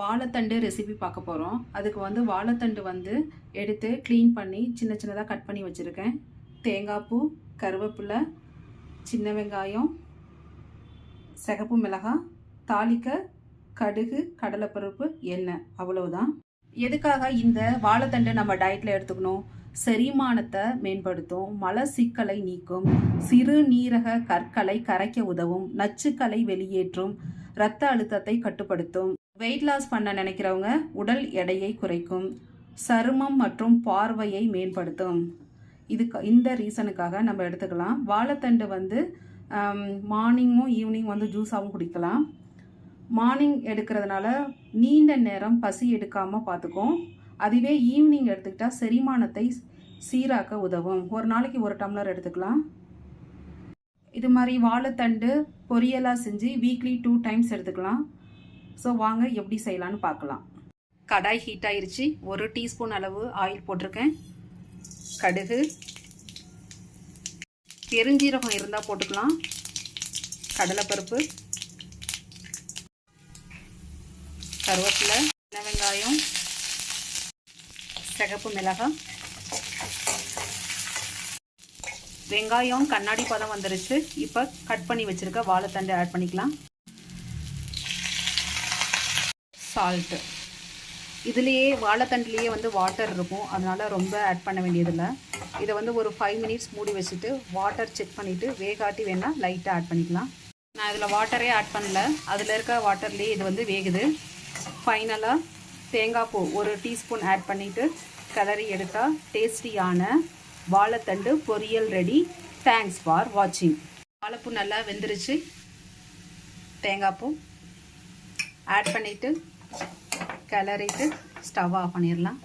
வாழைத்தண்டு ரெசிபி பார்க்க போகிறோம் அதுக்கு வந்து வாழைத்தண்டு வந்து எடுத்து க்ளீன் பண்ணி சின்ன சின்னதாக கட் பண்ணி வச்சுருக்கேன். தேங்காய் பூ கருவேப்பிலை சின்ன வெங்காயம் சிகப்பு மிளகாய் தாளிக்க கடுகு கடலைப்பருப்பு எண்ணெய் அவ்வளவுதான். எதுக்காக இந்த வாழைத்தண்டு நம்ம டயட்டில் எடுத்துக்கணும்? செரிமானத்தை மேம்படுத்தும் மல சிக்கலை நீக்கும் சிறுநீரக கற்களை கரைக்க உதவும் நச்சுக்களை வெளியேற்றும் இரத்த அழுத்தத்தை கட்டுப்படுத்தும் வெயிட் லாஸ் பண்ண நினைக்கிறவங்க உடல் எடையை குறைக்கும் சருமம் மற்றும் பார்வையை மேம்படுத்தும். இதுக்கு இந்த ரீசனுக்காக நம்ம எடுத்துக்கலாம். வாழைத்தண்டு வந்து மார்னிங்கும் ஈவினிங் வந்து ஜூஸாகவும் குடிக்கலாம். மார்னிங் எடுக்கிறதுனால நீண்ட நேரம் பசி எடுக்காமல் பார்த்துக்கும் அதுவே ஈவினிங் எடுத்துக்கிட்டால் செரிமானத்தை சீராக்க உதவும். ஒரு நாளைக்கு ஒரு டம்ளர் எடுத்துக்கலாம். இது மாதிரி வாழைத்தண்டு பொரியலாக செஞ்சு வீக்லி டூ டைம்ஸ் எடுத்துக்கலாம். ஸோ வாங்க எப்படி செய்யலான்னு பார்க்கலாம். கடாய் ஹீட் ஆயிருச்சு. ஒரு டீஸ்பூன் அளவு ஆயில் போட்டிருக்கேன். கடுகு. பெருஞ்சீரகம் இருந்தால் போட்டுக்கலாம். கடலைப்பருப்பு. கருவேப்பிலை சின்ன வெங்காயம் சிகப்பு மிளகாய். வெங்காயம் கண்ணாடி பதம் வந்துருச்சு. இப்போ கட் பண்ணி வச்சுருக்க வாழைத்தண்டு ஆட் பண்ணிக்கலாம். சால்ட்டு இதுலேயே வாழைத்தண்டுலேயே வந்து வாட்டர் இருக்கும். அதனால் ரொம்ப ஆட் பண்ண வேண்டியதில்லை. இதை வந்து ஒரு ஃபைவ் மினிட்ஸ் மூடி வச்சுட்டு வாட்டர் செக் பண்ணிவிட்டு வேகாட்டி வேணால் லைட்டாக ஆட் பண்ணிக்கலாம். நான் இதில் வாட்டரே ஆட் பண்ணல. அதில் இருக்க வாட்டர்லேயே இது வந்து வேகுது. ஃபைனலாக தேங்காய் பூ ஒரு டீஸ்பூன் ஆட் பண்ணிவிட்டு கிளறி எடுத்தால் டேஸ்டியான வாழைத்தண்டு பொரியல் ரெடி தேங்க்ஸ் ஃபார் வாட்சிங் வாழைப்பூ நல்லா வெந்துருச்சு. தேங்காய் பூ ஆட் பண்ணிவிட்டு கிளறிட்டு ஸ்டவ் ஆஃப் பண்ணிடலாம்.